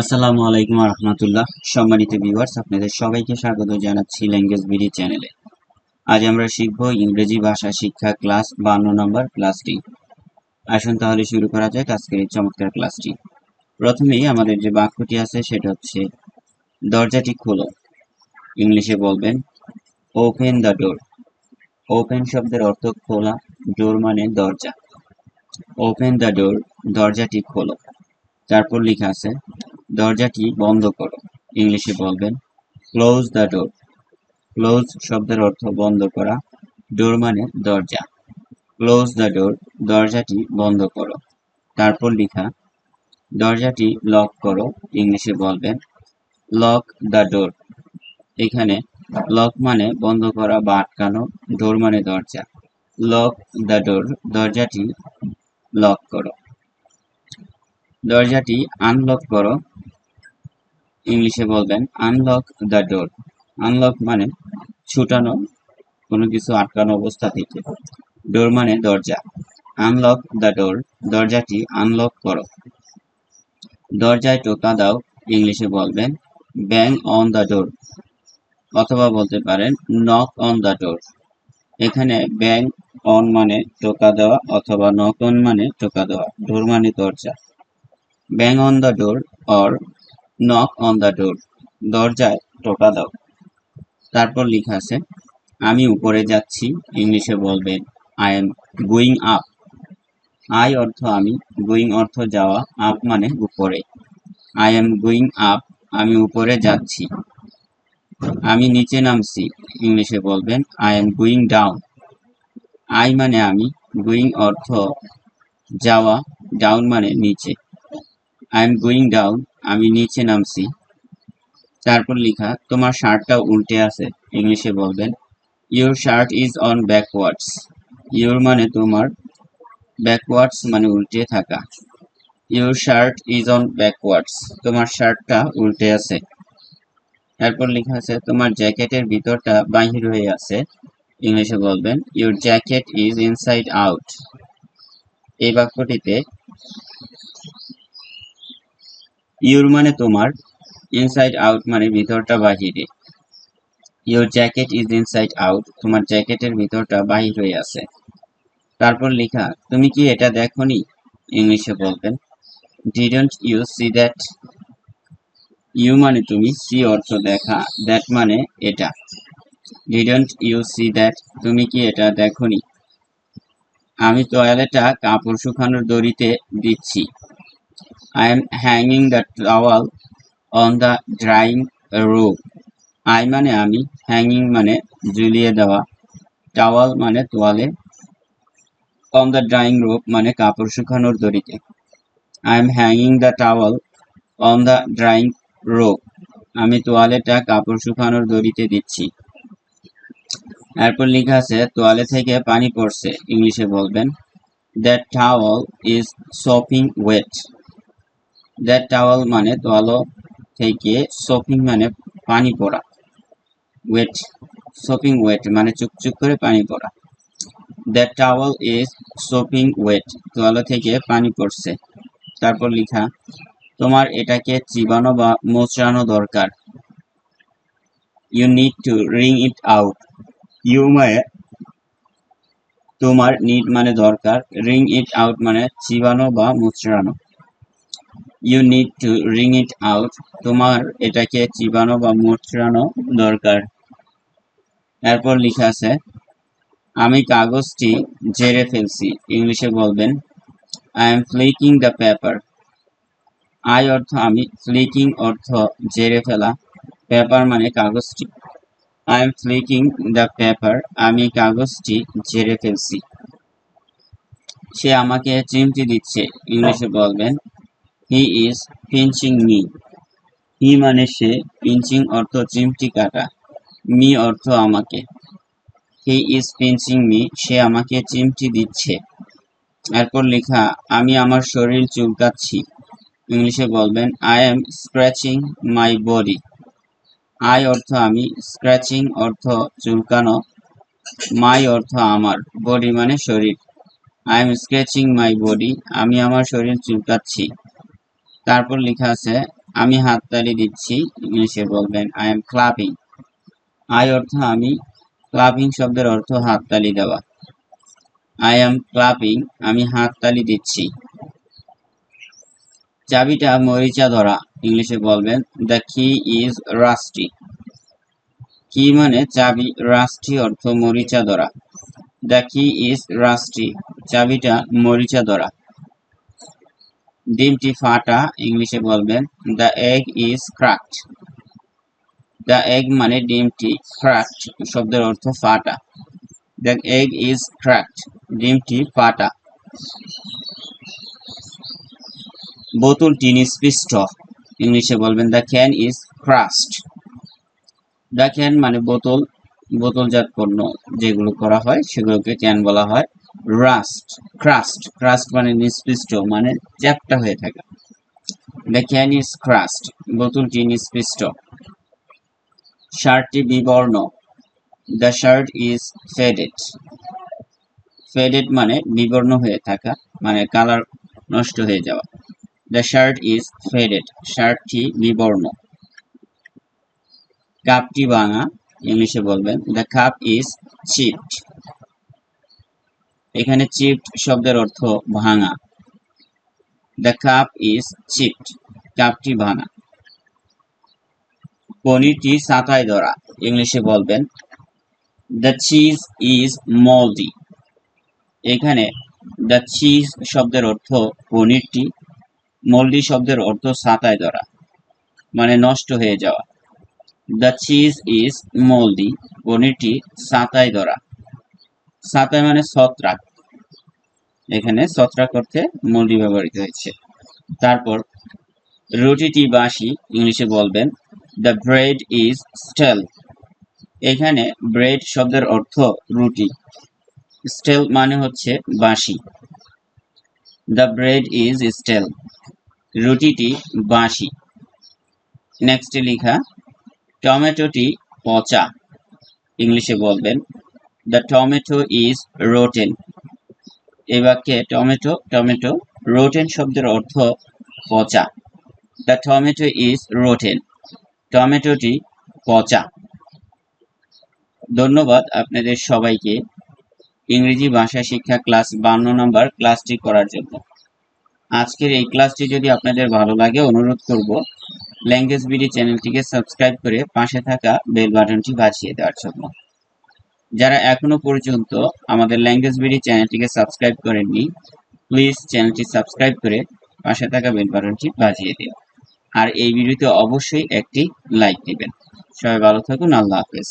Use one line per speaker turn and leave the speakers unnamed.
আসসালামু আলাইকুম রহমতুল্লাহ। সম্মানিত ভিউয়ার্স আপনাদের সবাইকে স্বাগত জানাচ্ছি ল্যাঙ্গুয়েজ বিডি চ্যানেলে আজ আমরা শিখব ইংরেজি ভাষা শিক্ষা ক্লাস বান্ন নম্বর ক্লাসটি। আসুন তাহলে শুরু করা যাক আজকের এই চমৎকার ক্লাসটি। প্রথমেই আমাদের যে বাক্যটি আছে, সেটা হচ্ছে, দরজাটি খোলো। ইংলিশে বলবেন ওপেন দ্য ডোর ওপেন শব্দের অর্থ খোলা ডোর মানে দরজা। ওপেন দ্য ডোর দরজাটি খোলো। তারপর লেখা আছে দরজাটি বন্ধ করো। ইংলিশে বলবেন ক্লোজ দ্য ডোর ক্লোজ শব্দের অর্থ বন্ধ করা ডোর মানে দরজা। ক্লোজ দ্য ডোর দরজাটি বন্ধ করো। তারপর লেখা, দরজাটি লক করো। ইংলিশে বলবেন লক দ্য ডোর এখানে লক মানে বন্ধ করা বা আটকানো ডোর মানে দরজা। লক দ্য ডোর দরজাটি লক করো। দরজাটি আনলক করো। ইংলিশে বলবেন আনলক দ্য ডোর আনলক মানে ছুটানো, কোনো কিছু আটকানো অবস্থা থেকে। ডোর মানে দরজা। আনলক দ্য ডোর দরজাটি আনলক করো। দরজায় টোকা দাও, ইংলিশে বলবেন ব্যাং অন দ্য ডোর অথবা বলতে পারেন নক অন দ্য ডোর এখানে ব্যাং অন মানে টোকা দেওয়া, অথবা নক অন মানে টোকা দেওয়া। ডোর মানে দরজা। Bang on the door or knock on the door দরজায় টোকা দাও। তারপর লেখা আছে, আমি উপরে যাচ্ছি। ইংলিশে বলবেন I am going up I অর্থ আমি গোয়িং অর্থ যাওয়া আপ মানে উপরে। আই এম গোয়িং আপ আমি উপরে যাচ্ছি। আমি নিচে নামছি। ইংলিশে বলবেন I am going down I মানে আমি গোয়িং অর্থ যাওয়া ডাউন মানে নিচে। আই এম গোয়িং ডাউন আমি নিচে নামছি। তারপর লেখা, তোমার শার্টটা উল্টে আছে। ইংলিশে বলবেন your shirt is on backwards your মানে তোমার ব্যাকওয়ার্ডস মানে উল্টে থাকা। Your shirt is on backwards তোমার শার্টটা উল্টে আছে। তারপর লেখা আছে, তোমার জ্যাকেটের ভিতরটা বাহির হয়ে আছে। ইংলিশে বলবেন your jacket is inside out এই বাক্যটিতে ইউর মানে তোমার ইনসাইড আউট মানে ভিতরটা বাহিরে। Your jacket is inside out তোমার জ্যাকেটের ভিতরটা বাহির হয়ে আছে। তারপর লেখা, তুমি কি এটা দেখনি? ইংলিশে বলবেন didn't you see that you মানে তুমি সি অর্থ দেখা দ্যাট মানে এটা। ডিডন্ট ইউ সি দ্যাট তুমি কি এটা দেখনি? আমি টয়লেটটা কাপড় শুকানোর দড়িতে দিচ্ছি। I am hanging the towel on the drying rope. I মানে আমি হ্যাঙ্গিং মানে ঝুলিয়ে দেওয়া। টাওয়াল মানে তোয়ালে। অন দ্য ড্রাইং রোপ মানে কাপড় শুকানোর দড়িতে। I am hanging the towel on the drying rope আমি তোয়ালেটা কাপড় শুকানোর দড়িতে দিচ্ছি। এরপর লেখা আছে, তোয়ালে থেকে পানি পড়ছে। ইংলিশে বলবেন that towel is soaking wet that towel মানে তোয়ালো থেকে সোপিং মানে পানি পড়া। ওয়েট সোপিং ওয়েট মানে চুকচুক করে পানি পড়া। That towel is soaking wet তোয়ালো থেকে পানি পড়ছে। তারপর লিখা, তোমার এটাকে চিবানো বা মোচড়ানো দরকার। You need to wring it out you মানে তোমার নিড মানে দরকার। রিং ইট আউট মানে চিবানো বা মুচড়ানো। You need to wring it out তোমার এটাকে চিবানো বা মুচড়ানো দরকার। এরপর লেখা আছে, আমি কাগজটি ঝেড়ে ফেলছি। ইংলিশে বলবেন I am flicking the paper I অর্থ, আমি ফ্লিকিং অর্থ ঝেড়ে ফেলা। পেপার মানে কাগজটি। I am flicking the paper আমি কাগজটি ঝেড়ে ফেলছি। সে আমাকে চিমটি দিচ্ছে। ইংলিশে বলবেন he is pinching me he মানে সে পিঞ্চিং অর্থ চিমটি কাটা। মি অর্থ আমাকে। হি ইজ পিঞ্চিং মি সে আমাকে চিমটি দিচ্ছে। এরপর লেখা, আমি আমার শরীর চুলকাচ্ছি। ইংলিশে বলবেন I am scratching my body I অর্থ আমি স্ক্র্যাচিং অর্থ চুলকানো। মাই অর্থ আমার বডি মানে শরীর। I am scratching my body আমি আমার শরীর চুলকাচ্ছি। তারপর লেখা আছে, আমি হাততালি দিচ্ছি ইংলিশে বলবেন আই এম ক্লাপিং আই অর্থ আমি ক্লাপিং শব্দের অর্থ হাততালি দেওয়া। আই এম ক্লাপিং আমি হাততালি দিচ্ছি। চাবিটা মরিচা ধরা, ইংলিশে বলবেন দ্য কি ইজ রাস্টি কি মানে চাবি রাস্টি অর্থ মরিচা ধরা। দ্য কি ইজ রাস্টি চাবিটা মরিচা ধরা। ডিমটি ফাটা, ইংলিশে বলবেন the egg is cracked the egg মানে ডিমটি ক্রাকড শব্দের অর্থ ফাটা। দ্য এগ ইজ ক্রাকড ডিমটি ফাটা। বোতলটি নিষ্পৃষ্ট। ইংলিশে বলবেন the can is crushed the can মানে বোতল, বোতলজাত পণ্য যেগুলো করা হয়, সেগুলোকে ক্যান বলা হয়। রাস্ট ক্রাস্ট ক্রাস্ট মানে নিষ্পৃষ্ট মানে চ্যাপটা হয়ে থাকে। দ্য ক্যান ইজ ক্রাস্ট বোতলটি নিষ্পৃষ্ট। শার্টটি বিবর্ণ। The shirt is faded faded মানে বিবর্ণ হয়ে থাকা মানে কালার নষ্ট হয়ে যাওয়া। দ্য শার্ট ইজ ফেডেড শার্টটি বিবর্ণ। কাপটি ভাঙা, ইংলিশে বলবেন দ্য কাপ ইজ চিপড এখানে চিপড শব্দের অর্থ ভাঙা। দ্য কাপ ইজ চিপড কাপটি ভাঙা। পনিরটি সাঁতায় ধরা। ইংলিশে বলবেন দ্য চিজ ইজ মলডি এখানে দ্য চিজ শব্দের অর্থ পনিরটি মলডি শব্দের অর্থ সাঁতায় ধরা মানে নষ্ট হয়ে যাওয়া। দ্য চিজ ইজ মল্ডি পনিরটি সাঁতায় ধরা। সাঁতায় মানে ছত্রাক। এখানে ছত্রাক অর্থে মল্ডি ব্যবহৃত হয়েছে। তারপর রুটিটি বাসি ইংলিশে বলবেন দ্য ব্রেড ইজ স্টেল এখানে ব্রেড শব্দের অর্থ রুটি। স্টেল মানে হচ্ছে বাসি দ্য ব্রেড ইজ স্টেল রুটিটি বাসি নেক্সটে লেখা টমেটোটি পচা। ইংলিশে বলবেন দ্য টমেটো ইজ রোটেন এই বাক্যে টমেটো টমেটো রোটেন শব্দের অর্থ পচা। দ্য টমেটো ইজ রোটেন টমেটোটি পচা। ধন্যবাদ আপনাদের সবাইকে ইংরেজি ভাষা শিক্ষা ক্লাস বান্ন নম্বর ক্লাসটি করার জন্য। আজকের এই ক্লাসটি যদি আপনাদের ভালো লাগে, অনুরোধ করব ল্যাঙ্গুয়েজ বিডি চ্যানেলটিকে সাবস্ক্রাইব করে পাশে থাকা বেল বাটনটি বাজিয়ে দেওয়ার জন্য। যারা এখনও পর্যন্ত আমাদের ল্যাঙ্গুয়েজ বিডি চ্যানেলটিকে সাবস্ক্রাইব করেননি প্লিজ চ্যানেলটি সাবস্ক্রাইব করে পাশে থাকা বেল বাটনটি বাজিয়ে দিন। আর এই ভিডিওতে অবশ্যই একটি লাইক দিবেন। সবাই ভালো থাকুন, আল্লাহ হাফেজ।